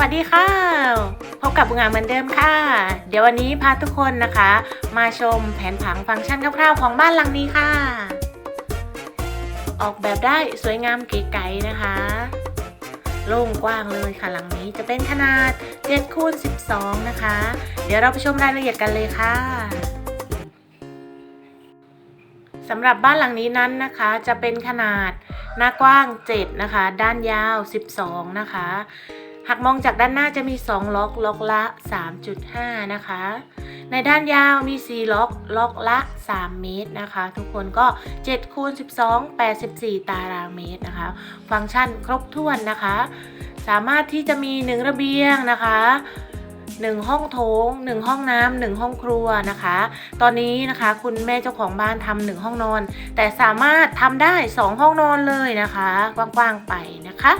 วัสดีค่ะ พบกับบุงาเหมือนเดิมค่ะ เดี๋ยววันนี้พาทุกคนนะคะ มาชมแผนผังฟังก์ชันคร่าวๆของบ้านหลังนี้ค่ะ ออกแบบได้สวยงามเก๋ไก๋นะคะ โล่งกว้างเลยค่ะหลังนี้จะเป็นขนาด7คูณ12 นะคะ เดี๋ยวเราไปชมรายละเอียดกันเลยค่ะสำหรับบ้านหลังนี้นั้นนะคะจะเป็นขนาดหน้ากว้าง 7 นะคะ ด้านยาว 12 นะคะ หากมองจากด้านหน้าจะมี 2 ล็อก ล็อกละ 3.5 นะคะ ในด้านยาวมี 4 ล็อก ล็อกละ 3 เมตรนะคะ ทุกคนก็7คูณ12 84 ตารางเมตรนะคะ ฟังก์ชันครบถ้วนนะคะ สามารถที่จะมี 1 ระเบียงนะคะ1ห้องโถง1ห้องน้ำ1ห้องครัวนะคะ ตอนนี้นะคะคุณแม่เจ้าของบ้านทำหนึ่งห้องนอน แต่สามารถทำได้2ห้องนอนเลยนะคะ กว้างๆไปนะคะ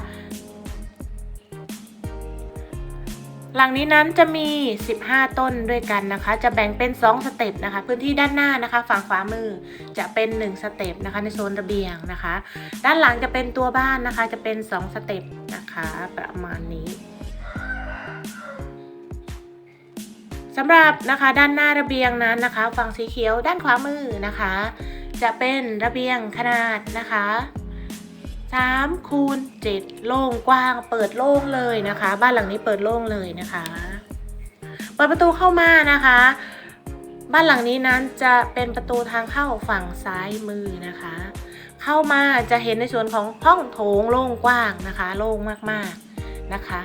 หลังนี้นั้นจะมี 15 ต้นด้วยกันนะคะ จะแบ่งเป็น 2 สเต็ปนะคะ พื้นที่ด้านหน้านะคะ ฝั่งขวามือจะเป็น 1 สเต็ปนะคะ ในโซนระเบียงนะคะ ด้านหลังจะเป็นตัวบ้านนะคะ จะเป็น 2 สเต็ปนะคะ ประมาณนี้สำหรับนะคะด้านหน้าระเบียงนั้นนะคะ ฝั่งสีเขียวด้านขวามือนะคะ จะเป็นระเบียงขนาดนะคะ 3คูณ7โล่งกว้างเปิดโล่งเลยนะคะ บ้านหลังนี้เปิดโล่งเลยนะคะเปิดประตูเข้ามานะคะ บ้านหลังนี้นั้นจะเป็นประตูทางเข้าฝั่งซ้ายมือนะคะ เข้ามาจะเห็นในส่วนของห้องโถงโล่งกว้างนะคะ โล่งมากๆนะคะ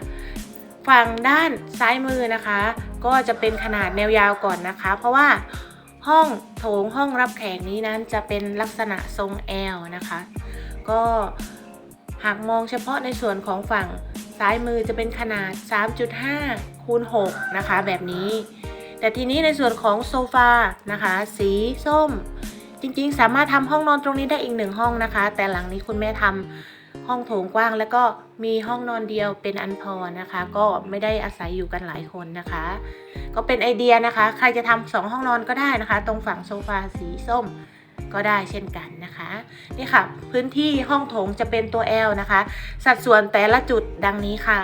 ฝั่งด้านซ้ายมือนะคะ ก็จะเป็นขนาดแนวยาวก่อนนะคะ เพราะว่าห้องโถงห้องรับแขกนี้นั้นจะเป็นลักษณะทรง L นะคะ ก็หากมองเฉพาะในส่วนของฝั่งซ้ายมือจะเป็นขนาด 3.5คูณ6นะคะ แบบนี้ แต่ทีนี้ในส่วนของโซฟานะคะ สีส้ม จริงๆ สามารถทำห้องนอนตรงนี้ได้อีกหนึ่งห้องนะคะ แต่หลังนี้คุณแม่ทำห้องโถงกว้างแล้วก็มีห้องนอนเดียวเป็นอันพอนะคะ ก็ไม่ได้อาศัยอยู่กันหลายคนนะคะ ก็เป็นไอเดียนะคะ ใครจะทำสองห้องนอนก็ได้นะคะ ตรงฝั่งโซฟาสีส้ม ก็ได้เช่นกันนะคะนี่ค่ะ พื้นที่ห้องโถงจะเป็นตัว L นะคะ สัดส่วนแต่ละจุดดังนี้ค่ะ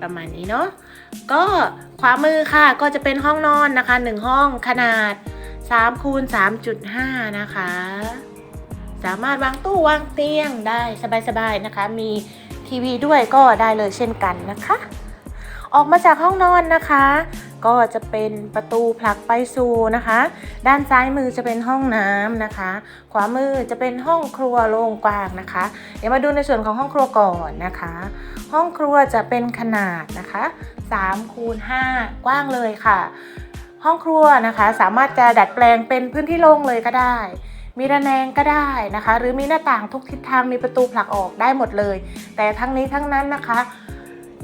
ประมาณนี้เนาะก็ขวามือค่ะก็จะเป็นห้องนอนนะคะ1ห้องขนาด3คูณ3.5 นะคะ สามารถวางตู้วางเตียงได้สบายๆนะคะ มีทีวีด้วยก็ได้เลยเช่นกันนะคะ ออกมาจากห้องนอนนะคะ ก็จะเป็นประตูผลักไปสู่นะคะ ด้านซ้ายมือจะเป็นห้องน้ำนะคะ ขวามือจะเป็นห้องครัวโล่งกว้างนะคะ เดี๋ยวมาดูในส่วนของห้องครัวก่อนนะคะ ห้องครัวจะเป็นขนาดนะคะ3คูณ5กว้างเลยค่ะ ห้องครัวนะคะ สามารถจะดัดแปลงเป็นพื้นที่โล่งเลยก็ได้ มีระแนงก็ได้นะคะ หรือมีหน้าต่างทุกทิศทางมีประตูผลักออกได้หมดเลย แต่ทั้งนี้ทั้งนั้นนะคะ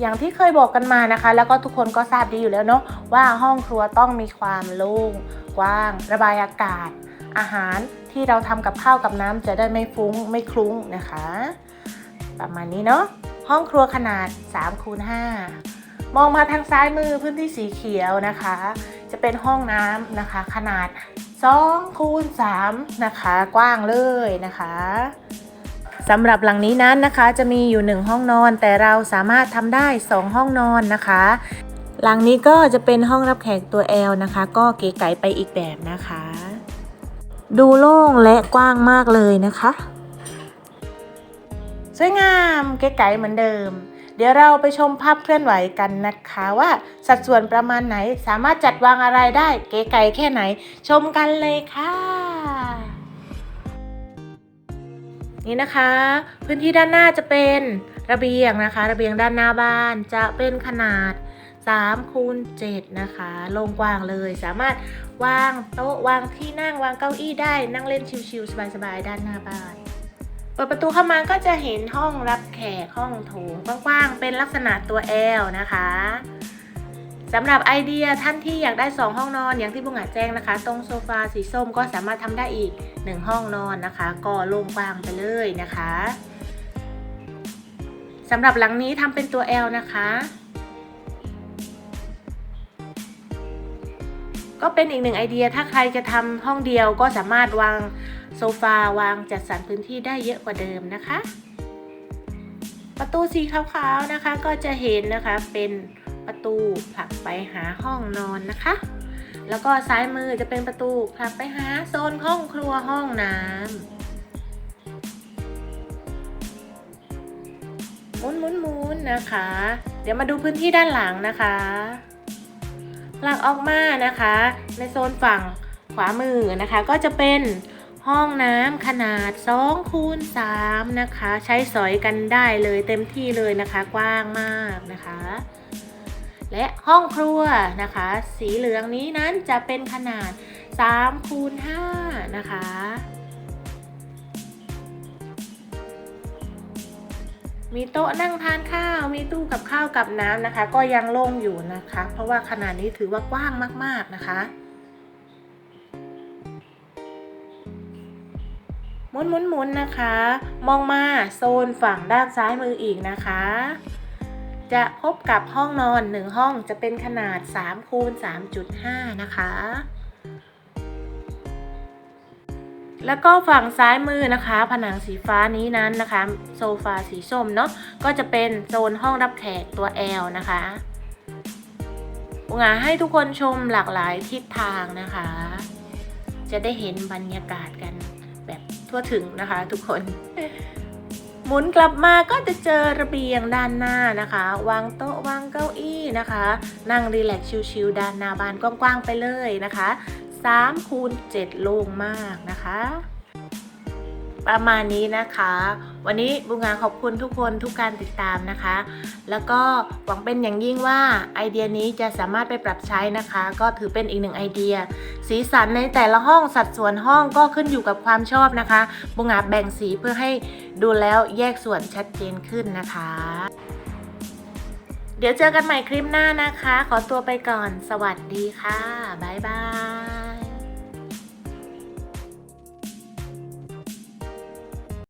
อย่างที่เคยบอกกันมานะคะ แล้วก็ทุกคนก็ทราบดีอยู่แล้วเนาะว่าห้องครัวต้องมีความโล่งกว้าง ระบายอากาศ อาหารที่เราทำกับข้าวกับน้ำจะได้ไม่ฟุ้งไม่คลุ้งนะคะ ประมาณนี้เนาะห้องครัวขนาด3คูณ5มองมาทางซ้ายมือพื้นที่สีเขียวนะคะ จะเป็นห้องน้ำนะคะ ขนาด2คูณ3นะคะ กว้างเลยนะคะ สำหรับหลังนี้นั้นนะคะ จะมีอยู่ 1 ห้องนอน แต่เราสามารถทำได้ 2 ห้องนอนนะคะ หลังนี้ก็จะเป็นห้องรับแขกตัว L นะคะ ก็เก๋ไก๋ไปอีกแบบนะคะ ดูโล่งและกว้างมากเลยนะคะ สวยงามเก๋ไก๋เหมือนเดิม เดี๋ยวเราไปชมภาพเคลื่อนไหวกันนะคะว่าสัดส่วนประมาณไหนสามารถจัดวางอะไรได้เก๋ไก๋แค่ไหน ชมกันเลยค่ะ นี่นะคะ พื้นที่ด้านหน้าจะเป็นระเบียงนะคะ ระเบียงด้านหน้าบ้านจะเป็นขนาด3คูณ7นะคะโล่งกว้างเลยสามารถวางโต๊ะวางที่นั่งวางเก้าอี้ได้นั่งเล่นชิลๆสบายๆด้านหน้าบ้านเปิดประตูเข้ามาก็จะเห็นห้องรับแขกห้องโถงกว้างๆเป็นลักษณะตัว L นะคะ สำหรับไอเดียท่านที่อยากได้ 2 ห้องนอนอย่างที่บุงอาจแจ้งนะคะ ตรงโซฟาสีส้มก็สามารถทำได้อีก 1 ห้องนอนนะคะ ก็โล่งกว้างไปเลยนะคะสำหรับหลังนี้ทำเป็นตัว L นะคะ ก็เป็นอีกหนึ่งไอเดียถ้าใครจะทำห้องเดียวก็สามารถวางโซฟาวางจัดสรรพื้นที่ได้เยอะกว่าเดิมนะคะ ประตูสีขาวๆนะคะก็จะเห็นนะคะเป็น ประตูผลักไปหาห้องนอนนะคะ แล้วก็ซ้ายมือจะเป็นประตูผลักไปหาโซนห้องครัวห้องน้ำหมุนหมุนหมุนนะคะ เดี๋ยวมาดูพื้นที่ด้านหลังนะคะผลักออกมานะคะ ในโซนฝั่งขวามือนะคะ ก็จะเป็นห้องน้ำขนาด2คูณ3นะคะ ใช้สอยกันได้เลยเต็มที่เลยนะคะ กว้างมากนะคะ และห้องครัวนะคะ สีเหลืองนี้นั้นจะเป็นขนาด3คูณ5นะคะ มีโต๊ะนั่งทานข้าว มีตู้กับข้าวกับน้ำนะคะ ก็ยังโล่งอยู่นะคะ เพราะว่าขนาดนี้ถือว่ากว้างมาก ๆนะคะหมุนหมุนหมุนนะคะ มองมาโซนฝั่งด้านซ้ายมืออีกนะคะ จะพบกับห้องนอนหนึ่งห้องจะเป็นขนาด3คูณ3.5 นะคะ แล้วก็ฝั่งซ้ายมือนะคะ ผนังสีฟ้านี้นั้นนะคะ โซฟาสีส้มเนาะก็จะเป็นโซนห้องรับแขกตัว L นะคะอุงาให้ทุกคนชมหลากหลายทิศทางนะคะ จะได้เห็นบรรยากาศกันแบบทั่วถึงนะคะทุกคน หมุนกลับมาก็จะเจอระเบียงด้านหน้านะคะ วางโต๊ะวางเก้าอี้นะคะ นั่งรีแลกซ์ชิลๆด้านหน้าบานกว้างๆไปเลยนะคะ3คูณ7โล่งมากนะคะ ประมาณนี้นะคะ วันนี้บุงงาขอบคุณทุกคนทุกการติดตามนะคะ แล้วก็หวังเป็นอย่างยิ่งว่าไอเดียนี้จะสามารถไปปรับใช้นะคะ ก็ถือเป็นอีกหนึ่งไอเดีย สีสันในแต่ละห้องสัดส่วนห้องก็ขึ้นอยู่กับความชอบนะคะ บุงาแบ่งสีเพื่อให้ดูแล้วแยกส่วนชัดเจนขึ้นนะคะ เดี๋ยวเจอกันใหม่คลิปหน้านะคะ ขอตัวไปก่อน สวัสดีค่ะบ๊ายบาย